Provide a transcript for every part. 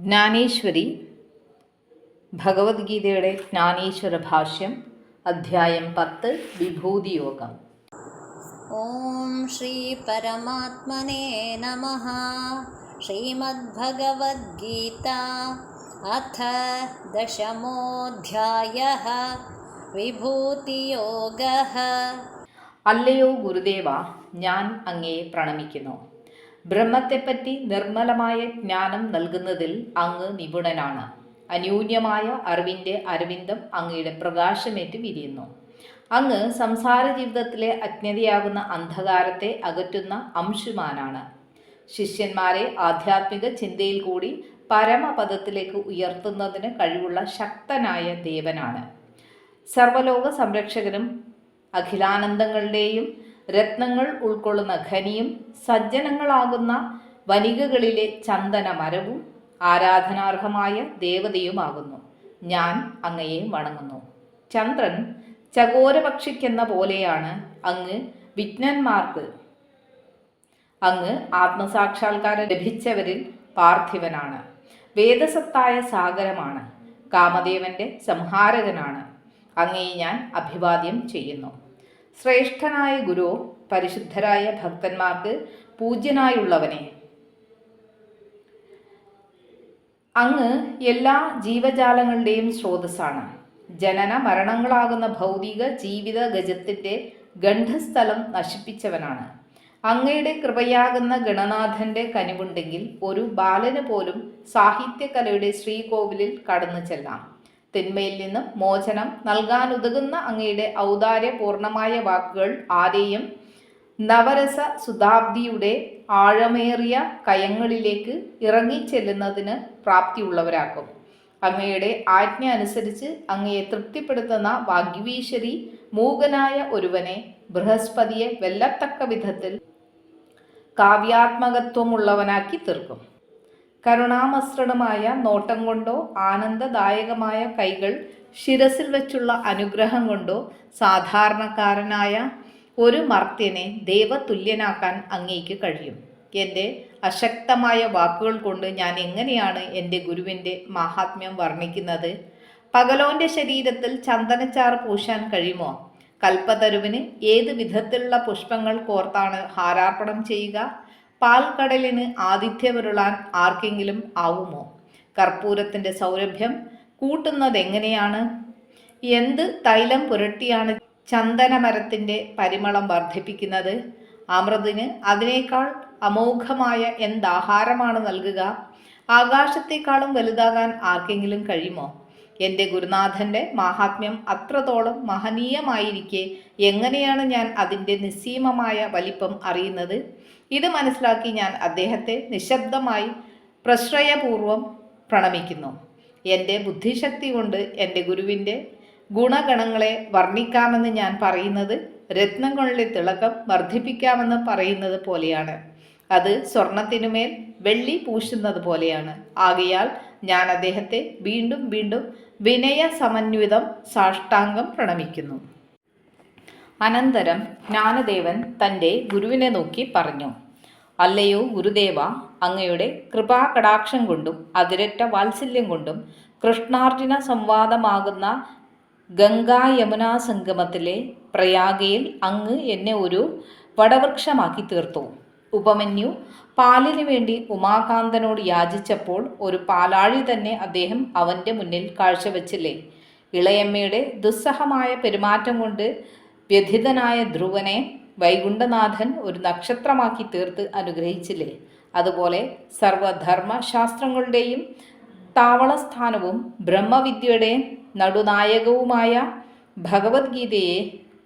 ജ്ഞാനേശ്വരി ഭഗവത്ഗീതയുടെ ജ്ഞാനേശ്വര ഭാഷ്യം അധ്യായം പത്ത് വിഭൂതിയോഗം. ഓം ശ്രീ പരമാത്മനെ നമ. ശ്രീമദ്ഭഗവത്ഗീത അഥ ദശമോധ്യായ. വിഭൂതിയോഗ. അല്ലയോ ഗുരുദേവ ഞാൻ അങ്ങയെ പ്രണമിക്കുന്നു. ബ്രഹ്മത്തെപ്പറ്റി നിർമ്മലമായ ജ്ഞാനം നൽകുന്നതിൽ അങ്ങ് നിപുണനാണ്. അന്യൂന്യമായ അറിവിന്റെ അരവിന്ദം അങ്ങയുടെ പ്രകാശമേറ്റ് വിരിയുന്നു. അങ്ങ് സംസാര ജീവിതത്തിലെ അജ്ഞതയാകുന്ന അന്ധകാരത്തെ അകറ്റുന്ന അംശുമാനാണ്. ശിഷ്യന്മാരെ ആധ്യാത്മിക ചിന്തയിൽ കൂടി പരമപദത്തിലേക്ക് ഉയർത്തുന്നതിന് കഴിവുള്ള ശക്തനായ ദേവനാണ്. സർവലോക സംരക്ഷകനും അഖിലാനന്ദങ്ങളുടെയും രത്നങ്ങൾ ഉൾക്കൊള്ളുന്ന ഖനിയും സജ്ജനങ്ങളാകുന്ന വനികകളിലെ ചന്ദന മരവും ആരാധനാർഹമായ ദേവതയുമാകുന്നു. ഞാൻ അങ്ങയെ വണങ്ങുന്നു. ചന്ദ്രൻ ചകോരപക്ഷിക്കെന്ന പോലെയാണ് അങ്ങ് വിജ്ഞന്മാർക്ക്. അങ്ങ് ആത്മസാക്ഷാത്കാരം ലഭിച്ചവരിൽ പാർത്ഥിവനാണ്. വേദസത്തായ സാഗരമാണ്. കാമദേവന്റെ സംഹാരകനാണ്. അങ്ങയെ ഞാൻ അഭിവാദ്യം ചെയ്യുന്നു. ശ്രേഷ്ഠനായ ഗുരു പരിശുദ്ധരായ ഭക്തന്മാർക്ക് പൂജ്യനായുള്ളവനെ. അങ്ങ് എല്ലാ ജീവജാലങ്ങളുടെയും സ്രോതസ്സാണ്. ജനന മരണങ്ങളാകുന്ന ഭൗതിക ജീവിത ഗജത്തിന്റെ ഗണ്ഠസ്ഥലം നശിപ്പിച്ചവനാണ്. അങ്ങയുടെ കൃപയാകുന്ന ഗണനാഥന്റെ കനിവുണ്ടെങ്കിൽ ഒരു ബാലന് പോലും സാഹിത്യകലയുടെ ശ്രീകോവിലിൽ കടന്നു ചെല്ലാം. തിന്മയിൽ നിന്നും മോചനം നൽകാനുതകുന്ന അങ്ങയുടെ ഔദാര്യപൂർണമായ വാക്കുകൾ ആരെയും നവരസ സുതാബ്ദിയുടെ ആഴമേറിയ കയങ്ങളിലേക്ക് ഇറങ്ങിച്ചെല്ലുന്നതിന് പ്രാപ്തിയുള്ളവരാക്കും. അങ്ങയുടെ ആജ്ഞ അനുസരിച്ച് അങ്ങയെ തൃപ്തിപ്പെടുത്തുന്ന വാഗ്വീശ്വരി മൂകനായ ഒരുവനെ ബൃഹസ്പതിയെ വെല്ലത്തക്ക വിധത്തിൽ കാവ്യാത്മകത്വമുള്ളവനാക്കി തീർക്കും. കരുണാമസൃണമായ നോട്ടം കൊണ്ടോ ആനന്ദദായകമായ കൈകൾ ശിരസിൽ വെച്ചുള്ള അനുഗ്രഹം കൊണ്ടോ സാധാരണക്കാരനായ ഒരു മർത്യനെ ദൈവതുല്യനാക്കാൻ അങ്ങേക്ക് കഴിയും. എന്റെ അശക്തമായ വാക്കുകൾ കൊണ്ട് ഞാൻ എങ്ങനെയാണ് എന്റെ ഗുരുവിന്റെ മഹാത്മ്യം വർണിക്കുന്നത്? പകലോന്റെ ശരീരത്തിൽ ചന്ദനച്ചാറ് പൂശാൻ കഴിയുമോ? കൽപ്പതരുവിന് ഏത് വിധത്തിലുള്ള പുഷ്പങ്ങൾ കോർത്താണ് ഹാരാർപ്പണം ചെയ്യുക? പാൽക്കടലിന് ആതിഥ്യമരുളാൻ ആർക്കെങ്കിലും ആവുമോ? കർപ്പൂരത്തിന്റെ സൗരഭ്യം കൂട്ടുന്നത് എങ്ങനെയാണ് എന്ത് തൈലം പുരട്ടിയാണ് ചന്ദനമരത്തിന്റെ പരിമളം വർദ്ധിപ്പിക്കുന്നത്? അമൃതിന് അതിനേക്കാൾ അമോഘമായ എന്താഹാരമാണ് നൽകുക? ആകാശത്തെക്കാളും വലുതാകാൻ ആർക്കെങ്കിലും കഴിയുമോ? എന്റെ ഗുരുനാഥന്റെ മാഹാത്മ്യം അത്രത്തോളം മഹനീയമായിരിക്കെ എങ്ങനെയാണ് ഞാൻ അതിന്റെ നിസ്സീമമായ വലിപ്പം അറിയുന്നത്? ഇത് മനസ്സിലാക്കി ഞാൻ അദ്ദേഹത്തെ നിശബ്ദമായി പ്രശ്രയപൂർവം പ്രണമിക്കുന്നു. എന്റെ ബുദ്ധിശക്തി കൊണ്ട് എന്റെ ഗുരുവിന്റെ ഗുണഗണങ്ങളെ വർണിക്കാമെന്ന് ഞാൻ പറയുന്നത് രത്നങ്ങളുടെ തിളക്കം വർദ്ധിപ്പിക്കാമെന്ന് പറയുന്നത് പോലെയാണ്. അത് സ്വർണത്തിനുമേൽ വെള്ളി പൂശുന്നത് പോലെയാണ്. ആകയാൽ ഞാൻ അദ്ദേഹത്തെ വീണ്ടും വീണ്ടും വിനയ സമന്വിതം സാഷ്ടാംഗം പ്രണമിക്കുന്നു. അനന്തരം ജ്ഞാനദേവൻ തന്റെ ഗുരുവിനെ നോക്കി പറഞ്ഞു അല്ലയോ ഗുരുദേവ അങ്ങയുടെ കൃപാകടാക്ഷം കൊണ്ടും അതിരറ്റ വാത്സല്യം കൊണ്ടും കൃഷ്ണാർജുന സംവാദമാകുന്ന ഗംഗാ യമുനാ സംഗമത്തിലെ പ്രയാഗയിൽ അങ്ങ് എന്നെ ഒരു വടവൃക്ഷമാക്കി തീർത്തു. ഉപമന്യു പാലിനു വേണ്ടി ഉമാകാന്തനോട് യാചിച്ചപ്പോൾ ഒരു പാലാഴി തന്നെ അദ്ദേഹം അവന്റെ മുന്നിൽ കാഴ്ചവെച്ചില്ലേ? ഇളയമ്മയുടെ ദുസ്സഹമായ പെരുമാറ്റം കൊണ്ട് വ്യഥിതനായ ധ്രുവനെ വൈകുണ്ഠനാഥൻ ഒരു നക്ഷത്രമാക്കി തീർത്ത് അനുഗ്രഹിച്ചില്ലേ? അതുപോലെ സർവധർമ്മശാസ്ത്രങ്ങളുടെയും താവളസ്ഥാനവും ബ്രഹ്മവിദ്യയുടെ നടുനായകവുമായ ഭഗവത്ഗീതയെ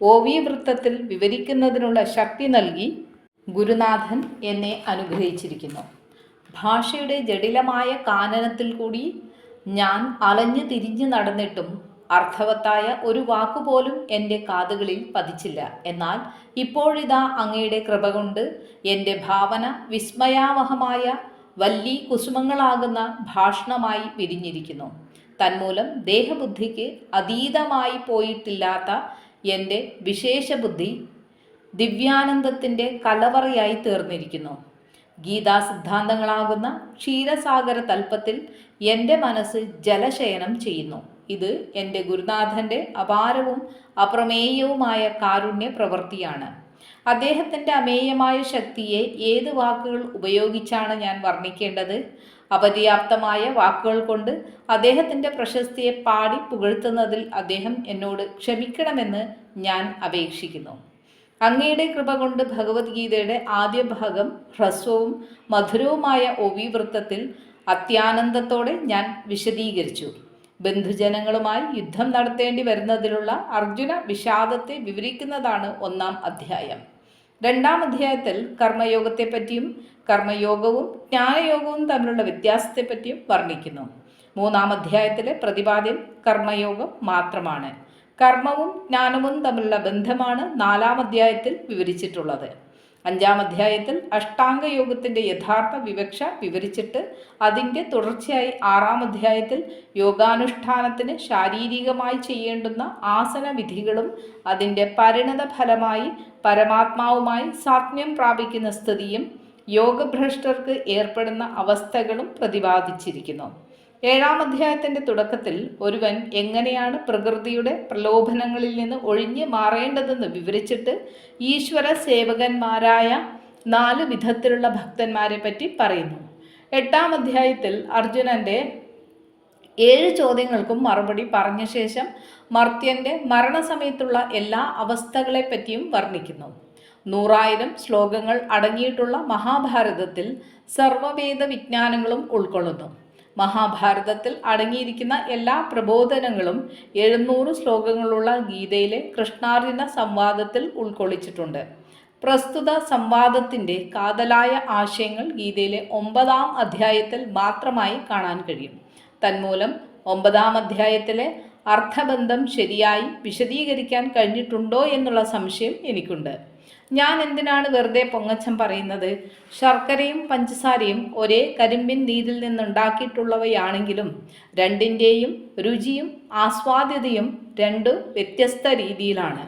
ഓവീവൃത്തത്തിൽ വിവരിക്കുന്നതിനുള്ള ശക്തി നൽകി ഗുരുനാഥൻ എന്നെ അനുഗ്രഹിച്ചിരിക്കുന്നു. ഭാഷയുടെ ജടിലമായ കാനനത്തിൽ കൂടി ഞാൻ അലഞ്ഞു തിരിഞ്ഞു നടന്നിട്ടും അർത്ഥവത്തായ ഒരു വാക്കുപോലും എന്റെ കാതുകളിൽ പതിച്ചില്ല. എന്നാൽ ഇപ്പോഴിതാ അങ്ങയുടെ കൃപ കൊണ്ട് എന്റെ ഭാവന വിസ്മയാവഹമായ വല്ലി കുസുമങ്ങളാകുന്ന ഭാഷണമായി വിരിഞ്ഞിരിക്കുന്നു. തന്മൂലം ദേഹബുദ്ധിക്ക് അതീതമായി പോയിട്ടില്ലാത്ത എന്റെ വിശേഷബുദ്ധി ദിവ്യാനന്ദത്തിന്റെ കലവറയായി തീർന്നിരിക്കുന്നു. ഗീതാ സിദ്ധാന്തങ്ങളാകുന്ന ക്ഷീരസാഗര തൽപ്പത്തിൽ എന്റെ മനസ്സ് ജലശയനം ചെയ്യുന്നു. ഇത് എന്റെ ഗുരുനാഥന്റെ അപാരവും അപ്രമേയവുമായ കാരുണ്യ പ്രവൃത്തിയാണ്. അദ്ദേഹത്തിന്റെ അമേയമായ ശക്തിയെ ഏത് വാക്കുകൾ ഉപയോഗിച്ചാണ് ഞാൻ വർണിക്കേണ്ടത്? അപര്യാപ്തമായ വാക്കുകൾ കൊണ്ട് അദ്ദേഹത്തിന്റെ പ്രശസ്തിയെ പാടി പുകഴ്ത്തുന്നതിൽ അദ്ദേഹം എന്നോട് ക്ഷമിക്കണമെന്ന് ഞാൻ അപേക്ഷിക്കുന്നു. അങ്ങയുടെ കൃപ കൊണ്ട് ഭഗവത്ഗീതയുടെ ആദ്യ ഭാഗം ഹ്രസ്വവും മധുരവുമായ ഒവിവൃത്തത്തിൽ അത്യാനന്ദത്തോടെ ഞാൻ വിശദീകരിച്ചു. ബന്ധുജനങ്ങളുമായി യുദ്ധം നടത്തേണ്ടി വരുന്നതിലുള്ള അർജുന വിഷാദത്തെ വിവരിക്കുന്നതാണ് ഒന്നാം അധ്യായം. രണ്ടാം അധ്യായത്തിൽ കർമ്മയോഗത്തെപ്പറ്റിയും കർമ്മയോഗവും ജ്ഞാനയോഗവും തമ്മിലുള്ള വ്യത്യാസത്തെപ്പറ്റിയും വർണിക്കുന്നു. മൂന്നാം അധ്യായത്തിലെ പ്രതിപാദ്യം കർമ്മയോഗം മാത്രമാണ്. കർമ്മവും ജ്ഞാനവും തമ്മിലുള്ള ബന്ധമാണ് നാലാം അധ്യായത്തിൽ വിവരിച്ചിട്ടുള്ളത്. അഞ്ചാം അധ്യായത്തിൽ അഷ്ടാംഗ യോഗത്തിന്റെ യഥാർത്ഥ വിവക്ഷ വിവരിച്ചിട്ട് അതിന്റെ തുടർച്ചയായി ആറാം അധ്യായത്തിൽ യോഗാനുഷ്ഠാനത്തിന് ശാരീരികമായി ചെയ്യേണ്ടുന്ന ആസന വിധികളും അതിന്റെ പരിണത ഫലമായി പരമാത്മാവുമായി സാത്മ്യം പ്രാപിക്കുന്ന സ്ഥിതിയും യോഗഭ്രഷ്ടർക്ക് ഏർപ്പെടുന്ന അവസ്ഥകളും പ്രതിപാദിച്ചിരിക്കുന്നു. ഏഴാം അധ്യായത്തിന്റെ തുടക്കത്തിൽ ഒരുവൻ എങ്ങനെയാണ് പ്രകൃതിയുടെ പ്രലോഭനങ്ങളിൽ നിന്ന് ഒഴിഞ്ഞ് മാറേണ്ടതെന്ന് വിവരിച്ചിട്ട് ഈശ്വര സേവകന്മാരായ നാല് വിധത്തിലുള്ള ഭക്തന്മാരെ പറ്റി പറയുന്നു. എട്ടാം അധ്യായത്തിൽ അർജുനന്റെ ഏഴ് ചോദ്യങ്ങൾക്കും മറുപടി പറഞ്ഞ ശേഷം മർത്യന്റെ മരണസമയത്തുള്ള എല്ലാ അവസ്ഥകളെ പറ്റിയും വർണിക്കുന്നു. നൂറായിരം ശ്ലോകങ്ങൾ അടങ്ങിയിട്ടുള്ള മഹാഭാരതത്തിൽ സർവവേദ വിജ്ഞാനങ്ങളും ഉൾക്കൊള്ളുന്നു. മഹാഭാരതത്തിൽ അടങ്ങിയിരിക്കുന്ന എല്ലാ പ്രബോധനങ്ങളും എഴുന്നൂറ് ശ്ലോകങ്ങളുള്ള ഗീതയിലെ കൃഷ്ണാർജുന സംവാദത്തിൽ ഉൾക്കൊള്ളിച്ചിട്ടുണ്ട്. പ്രസ്തുത സംവാദത്തിന്റെ കാതലായ ആശയങ്ങൾ ഗീതയിലെ ഒമ്പതാം അധ്യായത്തിൽ മാത്രമായി കാണാൻ കഴിയും. തന്മൂലം ഒമ്പതാം അധ്യായത്തിലെ അർത്ഥബന്ധം ശരിയായി വിശദീകരിക്കാൻ കഴിഞ്ഞിട്ടുണ്ടോ എന്നുള്ള സംശയം എനിക്കുണ്ട്. ഞാൻ എന്തിനാണ് വെറുതെ പൊങ്ങച്ചം പറയുന്നത്? ശർക്കരയും പഞ്ചസാരയും ഒരേ കരിമ്പിൻ നീരിൽ നിന്നുണ്ടാക്കിയിട്ടുള്ളവയാണെങ്കിലും രണ്ടിന്റെയും രുചിയും ആസ്വാദ്യതയും രണ്ട് വ്യത്യസ്ത രീതിയിലാണ്.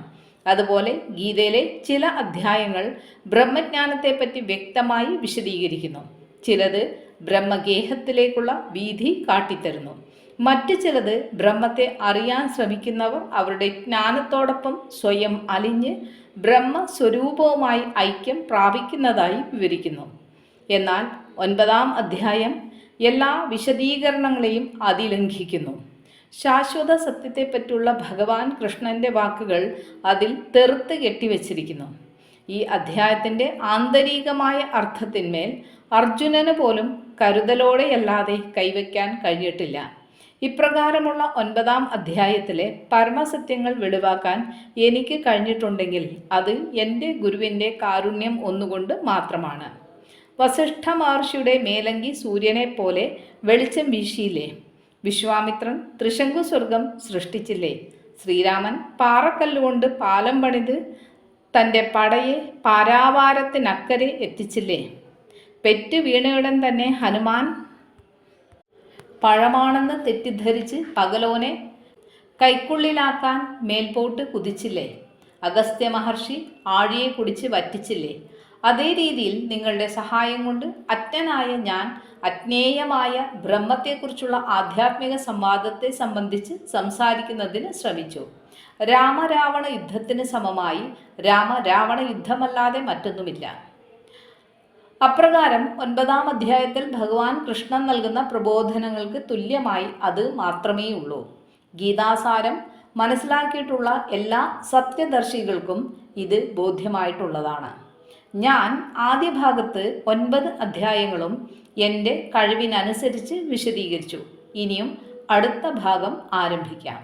അതുപോലെ ഗീതയിലെ ചില അധ്യായങ്ങൾ ബ്രഹ്മജ്ഞാനത്തെപ്പറ്റി വ്യക്തമായി വിശദീകരിക്കുന്നു. ചിലത് ബ്രഹ്മഗേഹത്തിലേക്കുള്ള വീതി കാട്ടിത്തരുന്നു. മറ്റു ചിലത് ബ്രഹ്മത്തെ അറിയാൻ ശ്രമിക്കുന്നവർ അവരുടെ ജ്ഞാനത്തോടൊപ്പം സ്വയം അലിഞ്ഞ് ബ്രഹ്മസ്വരൂപവുമായി ഐക്യം പ്രാപിക്കുന്നതായി വിവരിക്കുന്നു. എന്നാൽ ഒൻപതാം അധ്യായം എല്ലാ വിശദീകരണങ്ങളെയും അതിലംഘിക്കുന്നു. ശാശ്വത സത്യത്തെപ്പറ്റിയുള്ള ഭഗവാൻ കൃഷ്ണന്റെ വാക്കുകൾ അതിൽ തെറുത്ത് കെട്ടിവെച്ചിരിക്കുന്നു. ഈ അധ്യായത്തിന്റെ ആന്തരികമായ അർത്ഥത്തിന്മേൽ അർജുനന് പോലും കരുതലോടെയല്ലാതെ കൈവയ്ക്കാൻ കഴിഞ്ഞിട്ടില്ല. ഇപ്രകാരമുള്ള ഒൻപതാം അധ്യായത്തിലെ പരമസത്യങ്ങൾ വെളിവാക്കാൻ എനിക്ക് കഴിഞ്ഞിട്ടുണ്ടെങ്കിൽ അത് എന്റെ ഗുരുവിന്റെ കാരുണ്യം ഒന്നുകൊണ്ട് മാത്രമാണ്. വസിഷ്ഠ മഹർഷിയുടെ മേലങ്കി സൂര്യനെ പോലെ വെളിച്ചം വീശിയില്ലേ? വിശ്വാമിത്രൻ ത്രിശങ്കു സ്വർഗം സൃഷ്ടിച്ചില്ലേ? ശ്രീരാമൻ പാറക്കല്ലുകൊണ്ട് പാലം പണിത് തന്റെ പടയെ പാരാവാരത്തിനക്കരെ എത്തിച്ചില്ലേ? പെറ്റ് വീണയുടൻ തന്നെ ഹനുമാൻ പഴമാണെന്ന് തെറ്റിദ്ധരിച്ച് പകലോനെ കൈക്കുള്ളിലാക്കാൻ മേൽപോട്ട് കുതിച്ചില്ലേ? അഗസ്ത്യ മഹർഷി ആഴിയെ കുടിച്ച് വറ്റിച്ചില്ലേ? അതേ രീതിയിൽ നിങ്ങളുടെ സഹായം കൊണ്ട് അജ്ഞനായ ഞാൻ അജ്ഞേയമായ ബ്രഹ്മത്തെക്കുറിച്ചുള്ള ആധ്യാത്മിക സംവാദത്തെ സംബന്ധിച്ച് സംസാരിക്കുന്നതിന് ശ്രമിച്ചു. രാമരാവണ യുദ്ധത്തിന് സമമായി രാമരാവണ യുദ്ധമല്ലാതെ മറ്റൊന്നുമില്ല. അപ്രകാരം ഒൻപതാം അധ്യായത്തിൽ ഭഗവാൻ കൃഷ്ണൻ നൽകുന്ന പ്രബോധനങ്ങൾക്ക് തുല്യമായി അത് മാത്രമേ ഉള്ളൂ ഗീതാസാരം മനസ്സിലാക്കിയിട്ടുള്ള എല്ലാ സത്യദർശികൾക്കും ഇത് ബോധ്യമായിട്ടുള്ളതാണ്. ഞാൻ ആദ്യ ഭാഗത്ത് ഒൻപത് അധ്യായങ്ങളും എന്റെ കഴിവിനനുസരിച്ച് വിശദീകരിച്ചു. ഇനിയും അടുത്ത ഭാഗം ആരംഭിക്കാം.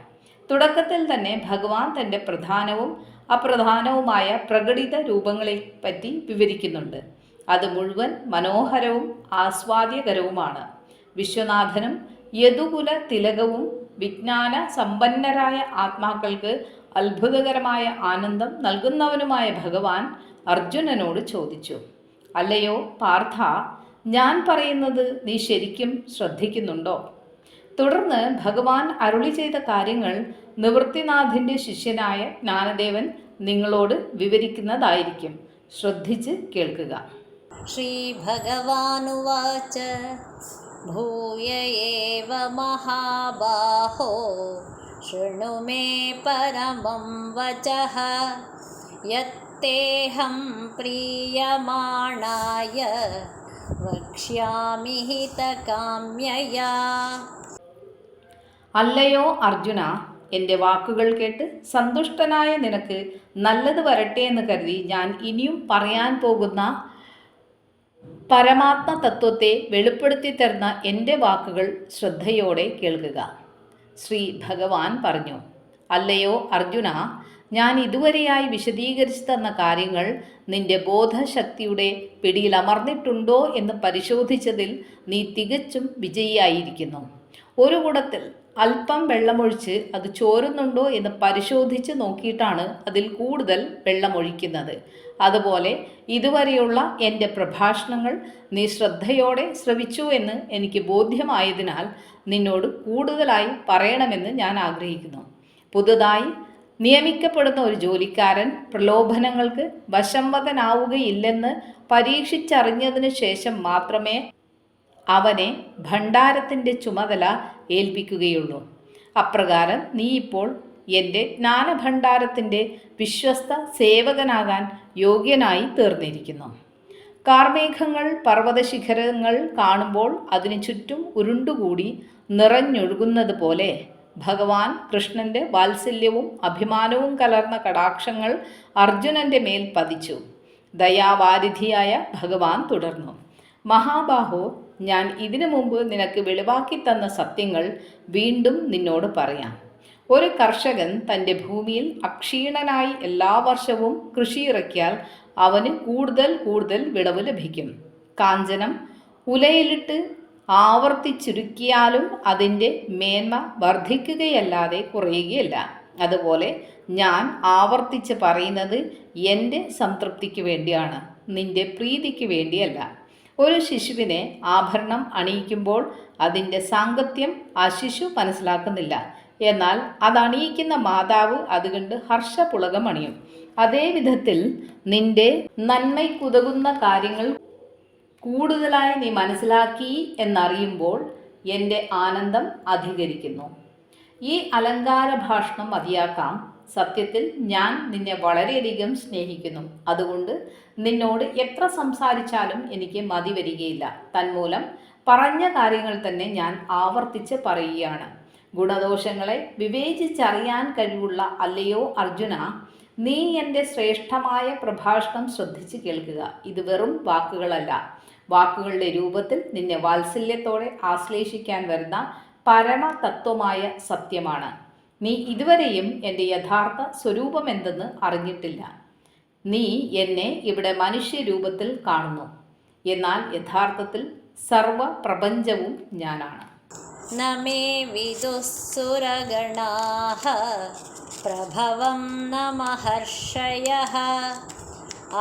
തുടക്കത്തിൽ തന്നെ ഭഗവാൻ തന്റെ പ്രധാനവും അപ്രധാനവുമായ പ്രകടിത രൂപങ്ങളെ പറ്റി വിവരിക്കുന്നുണ്ട്. അത് മുഴുവൻ മനോഹരവും ആസ്വാദ്യകരവുമാണ്. വിശ്വനാഥനും യദുകുല തിലകവും വിജ്ഞാന സമ്പന്നരായ ആത്മാക്കൾക്ക് അത്ഭുതകരമായ ആനന്ദം നൽകുന്നവനുമായ ഭഗവാൻ അർജുനനോട് ചോദിച്ചു അല്ലയോ പാർത്ഥ ഞാൻ പറയുന്നത് നീ ശരിക്കും ശ്രദ്ധിക്കുന്നുണ്ടോ? തുടർന്ന് ഭഗവാൻ അരുളി ചെയ്ത കാര്യങ്ങൾ നിവൃത്തിനാഥിന്റെ ശിഷ്യനായ ജ്ഞാനദേവൻ നിങ്ങളോട് വിവരിക്കുന്നതായിരിക്കും. ശ്രദ്ധിച്ച് കേൾക്കുക. श्रीभगवानुवाच भूय एव महाबाहो शृणु मे परमं वचः यत्तेऽहं प्रीयमाणाय वक्ष्यामि हितकाम्यया അല്ലയോ അർജുന എൻ്റെ വാക്കുകൾ കേട്ട് സന്തുഷ്ടനായ നിനക്ക് നല്ലത് വരട്ടെ എന്ന് കരുതി ഞാൻ ഇനിയും പറയാൻ പോകുന്ന പരമാത്മ തത്വത്തെ വെളിപ്പെടുത്തി തരുന്ന എന്റെ വാക്കുകൾ ശ്രദ്ധയോടെ കേൾക്കുക. ശ്രീ ഭഗവാൻ പറഞ്ഞു അല്ലയോ അർജുന ഞാൻ ഇതുവരെയായി വിശദീകരിച്ചു തന്ന കാര്യങ്ങൾ നിന്റെ ബോധശക്തിയുടെ പിടിയിൽ അമർന്നിട്ടുണ്ടോ എന്ന് പരിശോധിച്ചതിൽ നീ തികച്ചും വിജയിയായിരിക്കുന്നു. ഒരു കുടത്തിൽ അല്പം വെള്ളമൊഴിച്ച് അത് ചോരുന്നുണ്ടോ എന്ന് പരിശോധിച്ച് നോക്കിയിട്ടാണ് അതിൽ കൂടുതൽ വെള്ളമൊഴിക്കുന്നത്. അതുപോലെ ഇതുവരെയുള്ള എന്റെ പ്രഭാഷണങ്ങൾ നീ ശ്രദ്ധയോടെ ശ്രവിച്ചു എന്ന് എനിക്ക് ബോധ്യമായതിനാൽ നിന്നോട് കൂടുതലായി പറയണമെന്ന് ഞാൻ ആഗ്രഹിക്കുന്നു. പുതുതായി നിയമിക്കപ്പെടുന്ന ഒരു ജോലിക്കാരൻ പ്രലോഭനങ്ങൾക്ക് വശംവദനാവുകയില്ലെന്ന് പരീക്ഷിച്ചറിഞ്ഞതിന് ശേഷം മാത്രമേ അവനെ ഭണ്ഡാരത്തിന്റെ ചുമതല ഏൽപ്പിക്കുകയുള്ളൂ. അപ്രകാരം നീ ഇപ്പോൾ എന്റെ ജ്ഞാനഭണ്ഡാരത്തിന്റെ വിശ്വസ്ത സേവകനാകാൻ യോഗ്യനായി തീർന്നിരിക്കുന്നു. കാർമേഘങ്ങൾ പർവതശിഖരങ്ങൾ കാണുമ്പോൾ അതിനു ചുറ്റും ഉരുണ്ടുകൂടി നിറഞ്ഞൊഴുകുന്നത് പോലെ ഭഗവാൻ കൃഷ്ണന്റെ വാത്സല്യവും അഭിമാനവും കലർന്ന കടാക്ഷങ്ങൾ അർജുനന്റെ മേൽ പതിച്ചു. ദയാവാരിധിയായ ഭഗവാൻ തുടർന്നു. മഹാബാഹോ ഞാൻ ഇതിനു മുമ്പ് നിനക്ക് വെളിവാക്കി തന്ന സത്യങ്ങൾ വീണ്ടും നിന്നോട് പറയാം. ഒരു കർഷകൻ തന്റെ ഭൂമിയിൽ അക്ഷീണനായി എല്ലാ വർഷവും കൃഷിയിറക്കിയാൽ അവന് കൂടുതൽ കൂടുതൽ വിളവ് ലഭിക്കും. കാഞ്ചനം ഉലയിലിട്ട് ആവർത്തിച്ചുരുക്കിയാലും അതിന്റെ മേന്മ വർദ്ധിക്കുകയല്ലാതെ കുറയുകയില്ല. അതുപോലെ ഞാൻ ആവർത്തിച്ച് പറയുന്നത് എന്റെ സംതൃപ്തിക്ക് വേണ്ടിയാണ് നിന്റെ പ്രീതിക്ക് വേണ്ടിയല്ല. ഒരു ശിശുവിനെ ആഭരണം അണിയിക്കുമ്പോൾ അതിന്റെ സാങ്കത്യം ആ ശിശു മനസ്സിലാക്കുന്നില്ല. എന്നാൽ അത് അണിയിക്കുന്ന മാതാവ് അതുകൊണ്ട് ഹർഷപുളകമണിയും അതേ വിധത്തിൽ നിന്റെ നന്മയ്ക്കുതകുന്ന കാര്യങ്ങൾ കൂടുതലായി നീ മനസ്സിലാക്കി എന്നറിയുമ്പോൾ എന്റെ ആനന്ദം അധികരിക്കുന്നു. ഈ അലങ്കാര ഭാഷണം മതിയാക്കാം. സത്യത്തിൽ ഞാൻ നിന്നെ വളരെയധികം സ്നേഹിക്കുന്നു. അതുകൊണ്ട് നിന്നോട് എത്ര സംസാരിച്ചാലും എനിക്ക് മതി വരികയില്ല. തന്മൂലം പറഞ്ഞ കാര്യങ്ങൾ തന്നെ ഞാൻ ആവർത്തിച്ച് പറയുകയാണ്. ഗുണദോഷങ്ങളെ വിവേചിച്ചറിയാൻ കഴിവുള്ള അല്ലയോ അർജുന നീ എന്റെ ശ്രേഷ്ഠമായ പ്രഭാഷണം ശ്രദ്ധിച്ച് കേൾക്കുക. ഇത് വെറും വാക്കുകളല്ല. വാക്കുകളുടെ രൂപത്തിൽ നിന്നെ വാത്സല്യത്തോടെ ആശ്ലേഷിക്കാൻ വരുന്ന പരമതത്വമായ സത്യമാണ്. നീ ഇതുവരെയും എന്റെ യഥാർത്ഥ സ്വരൂപം എന്തെന്ന് അറിഞ്ഞിട്ടില്ല. നീ എന്നെ ഇവിടെ മനുഷ്യരൂപത്തിൽ കാണുന്നു. എന്നാൽ യഥാർത്ഥത്തിൽ സർവ പ്രപഞ്ചവും ഞാനാണ്. न मे विदुःसुरगणाः प्रभवं न महर्षयः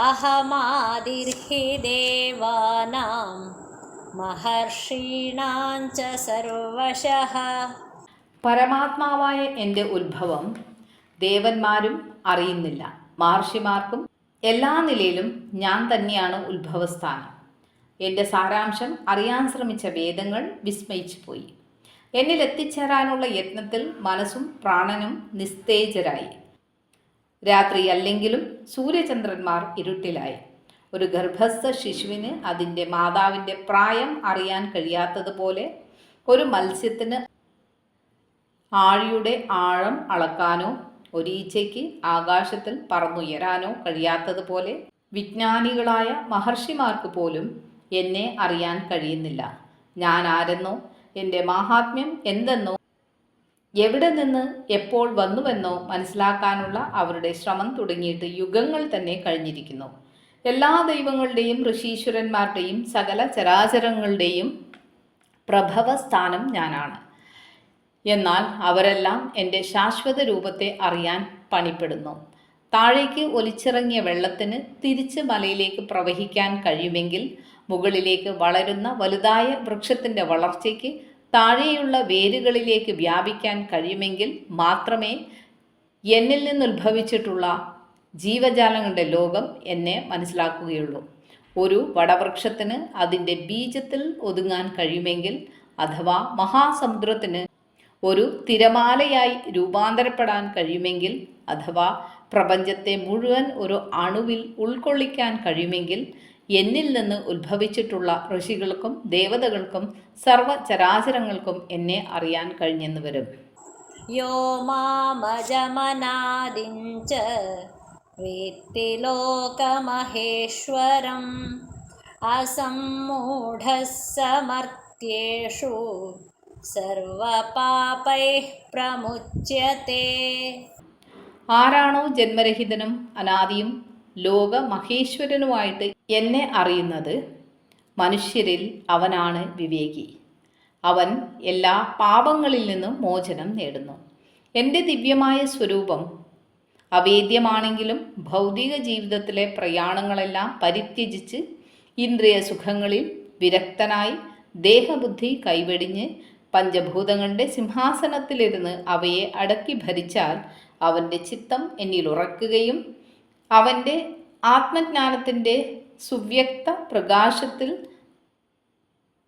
अहमादिर्हि देवानां महर्षीणां च सर्वशः പരമാത്മാവായ എൻ്റെ ഉത്ഭവം ദേവന്മാരും അറിയുന്നില്ല മഹർഷിമാർക്കും എല്ലാ നിലയിലും ഞാൻ തന്നെയാണ് ഉത്ഭവസ്ഥാനം എൻ്റെ സാരാംശം അറിയാൻ ശ്രമിച്ച വേദങ്ങൾ വിസ്മയിച്ചു പോയി എന്നിൽ എത്തിച്ചേരാനുള്ള യത്നത്തിൽ മനസ്സും പ്രാണനും നിസ്തേജരായി. രാത്രി അല്ലെങ്കിലും സൂര്യചന്ദ്രന്മാർ ഇരുട്ടിലായി. ഒരു ഗർഭസ്ഥ ശിശുവിന് അതിന്റെ മാതാവിന്റെ പ്രായം അറിയാൻ കഴിയാത്തതുപോലെ ഒരു മത്സ്യത്തിന് ആഴിയുടെ ആഴം അളക്കാനോ ഒരീച്ചയ്ക്ക് ആകാശത്തിൽ പറന്നുയരാനോ കഴിയാത്തതുപോലെ വിജ്ഞാനികളായ മഹർഷിമാർക്ക് പോലും എന്നെ അറിയാൻ കഴിയുന്നില്ല. ഞാൻ ആരെന്നോ എന്റെ മാഹാത്മ്യം എന്തെന്നോ എവിടെ നിന്ന് എപ്പോൾ വന്നുവെന്നോ മനസ്സിലാക്കാനുള്ള അവരുടെ ശ്രമം തുടങ്ങിയിട്ട് യുഗങ്ങൾ തന്നെ കഴിഞ്ഞിരിക്കുന്നു. എല്ലാ ദൈവങ്ങളുടെയും ഋഷീശ്വരന്മാരുടെയും സകല ചരാചരങ്ങളുടെയും പ്രഭവ സ്ഥാനം ഞാനാണ്. എന്നാൽ അവരെല്ലാം എന്റെ ശാശ്വത രൂപത്തെ അറിയാൻ പണിപ്പെടുന്നു. താഴേക്ക് ഒലിച്ചിറങ്ങിയ വെള്ളത്തിന് തിരിച്ച് മലയിലേക്ക് പ്രവഹിക്കാൻ കഴിയുമെങ്കിൽ മുകളിലേക്ക് വളരുന്ന വലുതായ വൃക്ഷത്തിന്റെ വളർച്ചയ്ക്ക് താഴെയുള്ള വേരുകളിലേക്ക് വ്യാപിക്കാൻ കഴിയുമെങ്കിൽ മാത്രമേ എന്നിൽ നിന്നുദ്ഭവിച്ചിട്ടുള്ള ജീവജാലങ്ങളുടെ ലോകം എന്നെ മനസ്സിലാക്കുകയുള്ളൂ. ഒരു വടവൃക്ഷത്തിന് അതിന്റെ ബീജത്തിൽ ഒതുങ്ങാൻ കഴിയുമെങ്കിൽ അഥവാ മഹാസമുദ്രത്തിന് ഒരു തിരമാലയായി രൂപാന്തരപ്പെടാൻ കഴിയുമെങ്കിൽ അഥവാ പ്രപഞ്ചത്തെ മുഴുവൻ ഒരു അണുവിൽ ഉൾക്കൊള്ളിക്കാൻ കഴിയുമെങ്കിൽ എന്നിൽ നിന്ന് ഉത്ഭവിച്ചിട്ടുള്ള ഋഷികൾക്കും ദേവതകൾക്കും സർവചരാചരങ്ങൾക്കും എന്നെ അറിയാൻ കഴിഞ്ഞെന്ന് വരും. യോ മാമജമനാദിഞ്ച വേത്തിലോകമഹേശ്വരം അസമ്മൂഢസമർത്തേഷു സർവപാപൈ പ്രമുച്യത്തെ. ആരാണോ ജന്മരഹിതനും അനാദിയും ലോക മഹേശ്വരനുമായിട്ട് എന്നെ അറിയുന്നത് മനുഷ്യരിൽ അവനാണ് വിവേകി. അവൻ എല്ലാ പാപങ്ങളിൽ നിന്നും മോചനം നേടുന്നു. എന്റെ ദിവ്യമായ സ്വരൂപം അവേദ്യമാണെങ്കിലും ഭൗതിക ജീവിതത്തിലെ പ്രയാണങ്ങളെല്ലാം പരിത്യജിച്ച് ഇന്ദ്രിയ സുഖങ്ങളിൽ വിരക്തനായി ദേഹബുദ്ധി കൈവെടിഞ്ഞ് പഞ്ചഭൂതങ്ങളുടെ സിംഹാസനത്തിലിരുന്ന് അവയെ അടക്കി ഭരിച്ചാൽ അവന്റെ ചിത്തം എന്നിൽ ഉറക്കുകയും അവന്റെ ആത്മജ്ഞാനത്തിന്റെ സുവ്യക്ത പ്രകാശത്തിൽ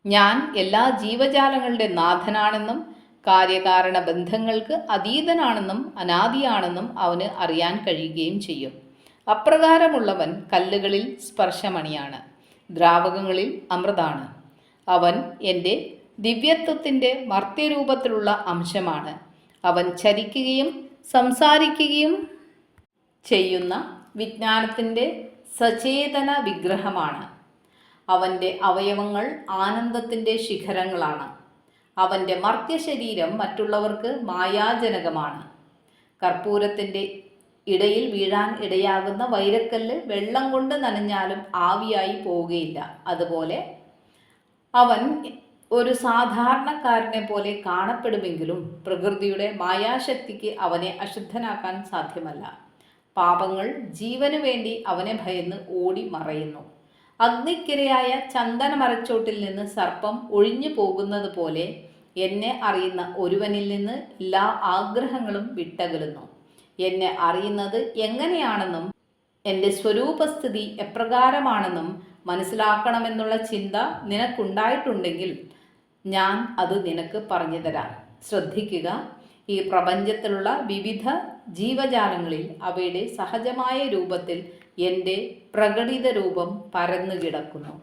ഞാൻ എല്ലാ ജീവജാലങ്ങളുടെ നാഥനാണെന്നും കാര്യകാരണ ബന്ധങ്ങൾക്ക് അതീതനാണെന്നും അനാദിയാണെന്നും അവന് അറിയാൻ കഴിയുകയും ചെയ്യും. അപ്രകാരമുള്ളവൻ കല്ലുകളിൽ സ്പർശമണിയാണ് ദ്രാവകങ്ങളിൽ അമൃതാണ്. അവൻ എന്റെ ദിവ്യത്വത്തിന്റെ മർത്യരൂപത്തിലുള്ള അംശമാണ്. അവൻ ചരിക്കുകയും സംസാരിക്കുകയും ചെയ്യുന്ന വിജ്ഞാനത്തിന്റെ സചേതന വിഗ്രഹമാണ്. അവന്റെ അവയവങ്ങൾ ആനന്ദത്തിന്റെ ശിഖരങ്ങളാണ്. അവന്റെ മർത്യശരീരം മറ്റുള്ളവർക്ക് മായാജനകമാണ്. കർപ്പൂരത്തിന്റെ ഇടയിൽ വീഴാൻ ഇടയാകുന്ന വൈരക്കല്ല് വെള്ളം കൊണ്ട് നനഞ്ഞാലും ആവിയായി പോവുകയില്ല. അതുപോലെ അവൻ ഒരു സാധാരണക്കാരനെ പോലെ കാണപ്പെടുമെങ്കിലും പ്രകൃതിയുടെ മായാശക്തിക്ക് അവനെ അശുദ്ധനാക്കാൻ സാധ്യമല്ല. പാപങ്ങൾ ജീവനു വേണ്ടി അവനെ ഭയന്ന് ഓടി മറയുന്നു. അഗ്നിക്കിരയായ ചന്ദന മരച്ചോട്ടിൽ നിന്ന് സർപ്പം ഒഴിഞ്ഞു പോകുന്നത് പോലെ എന്നെ അറിയുന്ന ഒരുവനിൽ നിന്ന് എല്ലാ ആഗ്രഹങ്ങളും വിട്ടകലുന്നു. എന്നെ അറിയുന്നത് എങ്ങനെയാണെന്നും എന്റെ സ്വരൂപസ്ഥിതി എപ്രകാരമാണെന്നും മനസ്സിലാക്കണമെന്നുള്ള ചിന്ത നിനക്കുണ്ടായിട്ടുണ്ടെങ്കിൽ ഞാൻ അത് നിനക്ക് പറഞ്ഞു തരാം. ശ്രദ്ധിക്കുക ഈ പ്രപഞ്ചത്തിലുള്ള വിവിധ ജീവജാലങ്ങളിൽ അവയുടെ സഹജമായ രൂപത്തിൽ എന്റെ പ്രകടിത രൂപം പരന്നു കിടക്കുന്നു